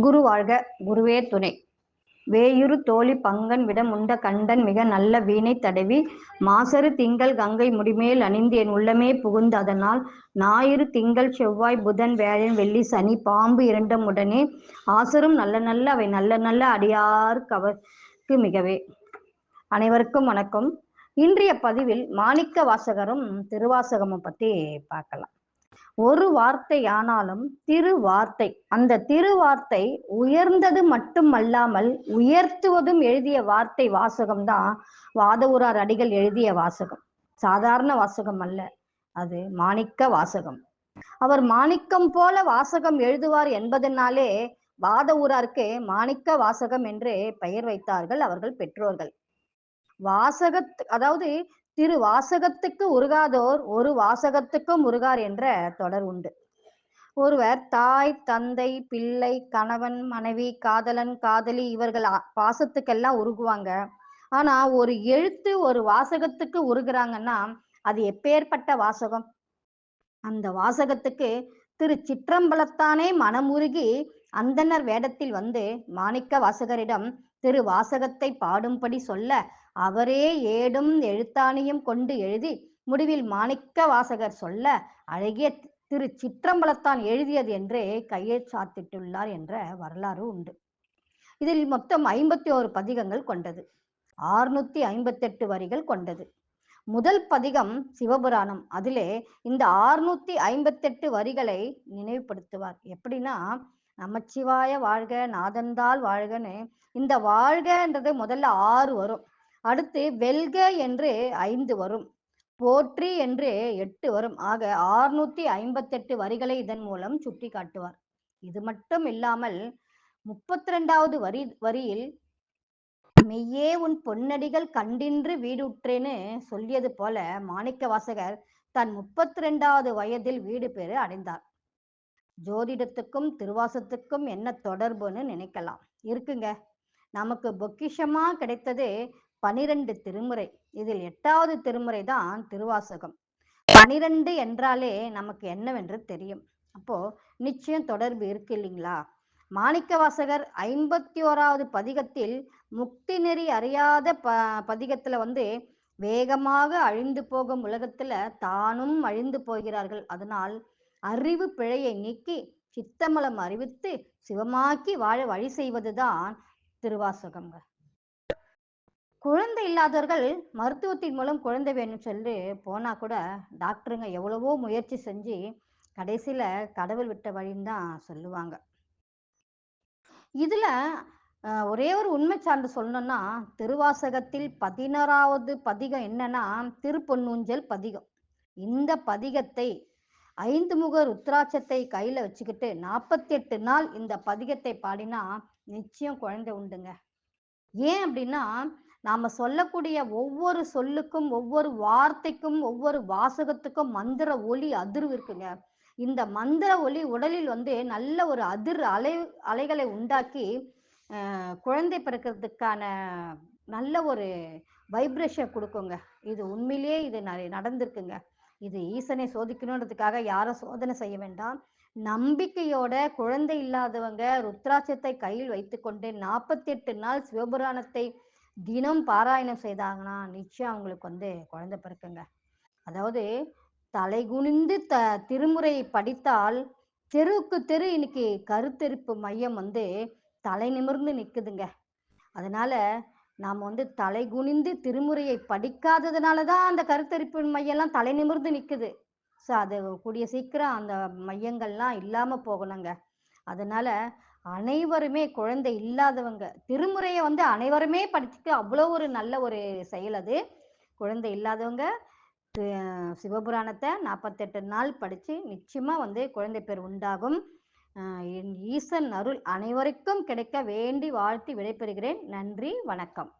குரு வாழ்க குருவே துணை. வேயுறு தோழி பங்கன் விட முண்ட கண்டன் மிக நல்ல வீணை தடவி மாசரு திங்கள் கங்கை முடிமேல் அணிந்து என் உள்ளமே புகுந்து அதனால் ஞாயிறு திங்கள் செவ்வாய் புதன் வேழன் வெள்ளி சனி பாம்பு இரண்டும் உடனே ஆசரும் நல்ல நல்ல அவை நல்ல நல்ல அடியாருக்கு அவருக்கு மிகவே. அனைவருக்கும் வணக்கம். இன்றைய பதிவில் மாணிக்க வாசகரும் திருவாசகமும் பத்தி பார்க்கலாம். ஒரு வார்த்தை ஆனாலும் திருவார்த்தை. அந்த திருவார்த்தை உயர்ந்தது மட்டுமல்லாமல் உயர்த்துவதும் எழுதிய வார்த்தை வாசகம் தான் வாதவூரார் அடிகள் எழுதிய வாசகம். சாதாரண வாசகம் அல்ல அது மாணிக்க வாசகம். அவர் மாணிக்கம் போல வாசகம் எழுதுவார் என்பதனாலே வாதவூராருக்கு மாணிக்க வாசகம் என்று பெயர் வைத்தார்கள் அவர்கள் பெற்றோர்கள். வாசகத் அதாவது திரு வாசகத்துக்கு உருகாதோர் ஒரு வாசகத்துக்கும் உருகார் என்ற தொடர் உண்டு. ஒருவர் தாய் தந்தை பிள்ளை கணவன் மனைவி காதலன் காதலி இவர்கள் பாசத்துக்கெல்லாம் உருகுவாங்க. ஆனா ஒரு எழுத்து ஒரு வாசகத்துக்கு உருகுறாங்கன்னா அது எப்பேற்பட்ட வாசகம்? அந்த வாசகத்துக்கு திரு சிற்றம்பலத்தானே மனமுருகி அந்தனர் வேடத்தில் வந்து மாணிக்க வாசகரிடம் திரு வாசகத்தை பாடும்படி சொல்ல அவரே ஏடும் எழுத்தாணியும் கொண்டு எழுதி முடிவில் மாணிக்க வாசகர் சொல்ல அழகிய திரு சிற்றம்பலத்தான் எழுதியது என்றே கையை சாத்திட்டுள்ளார் என்ற வரலாறு உண்டு. இதில் மொத்தம் ஐம்பத்தி ஓரு பதிகங்கள் கொண்டது. ஆறுநூத்தி ஐம்பத்தெட்டு வரிகள் கொண்டது. முதல் பதிகம் சிவபுராணம். அதிலே இந்த ஆறுநூத்தி ஐம்பத்தெட்டு வரிகளை நினைவுபடுத்துவார். எப்படின்னா நமச்சிவாய வாழ்க நாதந்தால் வாழ்கன்னு இந்த வாழ்கன்றது முதல்ல ஆறு வரும். அடுத்து வெல்க என்று ஐந்து வரும் போற்றி என்று எட்டு வரும். ஆக ஆறுநூத்தி ஐம்பத்தெட்டு வரிகளை இதன் மூலம் சுட்டி காட்டுவார் இது மட்டும் இல்லாமல் முப்பத்தி ரெண்டாவது வரி வரியில் மெய்யே உன் பொன்னடிகள் கண்டின்று வீடுற்றேன்னு சொல்லியது போல மாணிக்க வாசகர் தன் முப்பத்தி ரெண்டாவது வயதில் வீடு பெறு அடைந்தார். ஜோதிடத்துக்கும் திருவாசத்துக்கும் என்ன தொடர்புன்னு நினைக்கலாம். இருக்குங்க. நமக்கு பொக்கிஷமா கிடைத்தது பனிரெண்டு திருமுறை. இதில் எட்டாவது திருமுறை தான் திருவாசகம். பனிரெண்டு என்றாலே நமக்கு என்னவென்று தெரியும். அப்போ நிச்சயம் தொடர்பு இருக்கு இல்லைங்களா? மாணிக்க வாசகர் ஐம்பத்தி ஓராவது பதிகத்தில் முக்தி நெறி அறியாத ப பதிகத்துல வந்து வேகமாக அழிந்து போகும் உலகத்துல தானும் அழிந்து போகிறார்கள். அதனால் அறிவு பிழையை நீக்கி சித்தமலம் அறிவித்து சிவமாக்கி வாழ வழி செய்வதுதான் திருவாசகங்கள் குழந்தை இல்லாதவர்கள் மருத்துவத்தின் மூலம் குழந்தை வேணும்னு சொல்லி போனா கூட டாக்டருங்க எவ்வளவோ முயற்சி செஞ்சு கடைசியில கடவுள் விட்ட வழின்னு தான் சொல்லுவாங்க. இதுல ஒரே ஒரு உண்மை சார்ந்து சொல்லணும்னா திருவாசகத்தில் பதினோராவது பதிகம் என்னன்னா திருப்பொன்னூஞ்சல் பதிகம். இந்த பதிகத்தை ஐந்து முக ருத்ராட்சத்தை கையில வச்சுக்கிட்டு நாற்பத்தி எட்டு நாள் இந்த பதிகத்தை பாடினா நிச்சயம் குழந்தை உண்டுங்க. ஏன் அப்படின்னா நாம சொல்லக்கூடிய ஒவ்வொரு சொல்லுக்கும் ஒவ்வொரு வார்த்தைக்கும் ஒவ்வொரு வாசகத்துக்கும் மந்திர ஒலி அதிர்வு இருக்குங்க. இந்த மந்திர ஒலி உடலில் வந்து நல்ல ஒரு அதிர் அலை அலைகளை உண்டாக்கி குழந்தை பிறக்கிறதுக்கான நல்ல ஒரு வைப்ரேஷன் கொடுக்குங்க. இது உண்மையிலேயே இது நடந்திருக்குங்க. இது ஈசனை சோதிக்கணுன்றதுக்காக யாரும் சோதனை செய்ய வேண்டாம். நம்பிக்கையோட குழந்தை இல்லாதவங்க ருத்ராட்சத்தை கையில் வைத்துக்கொண்டு நாற்பத்தி எட்டு நாள் சிவபுராணத்தை தினம் பாராயணம் செய்தாங்கன்னா நிச்சயம் அவங்களுக்கு வந்து குழந்தை பிறக்குங்க. அதாவது தலைகுனிந்து த திருமுறை படித்தால் தெருவுக்கு தெரு இன்னைக்கு கருத்தெரிப்பு மையம் வந்து தலை நிமிர்ந்து நிற்குதுங்க அதனால நாம் வந்து தலைகுனிந்து திருமுறையை படிக்காததுனால தான் அந்த கருத்தரிப்பு மையம்லாம் தலை நிமிர்ந்து நிற்குது ஸோ அது கூடிய சீக்கிரம் அந்த மையங்கள்லாம் இல்லாமல் போகணுங்க. அதனால அனைவருமே குழந்தை இல்லாதவங்க திருமுறையை வந்து அனைவருமே படிச்சுட்டு அவ்வளோ ஒரு நல்ல ஒரு செயல் அது. குழந்தை இல்லாதவங்க சிவபுராணத்தை நாற்பத்தெட்டு நாள் படித்து நிச்சயமாக வந்து குழந்தை பேர் உண்டாகும். என் ஈசன் அருள் அனைவருக்கும் கிடைக்க வேண்டி வாழ்த்தி விடைபெறுகிறேன். நன்றி வணக்கம்.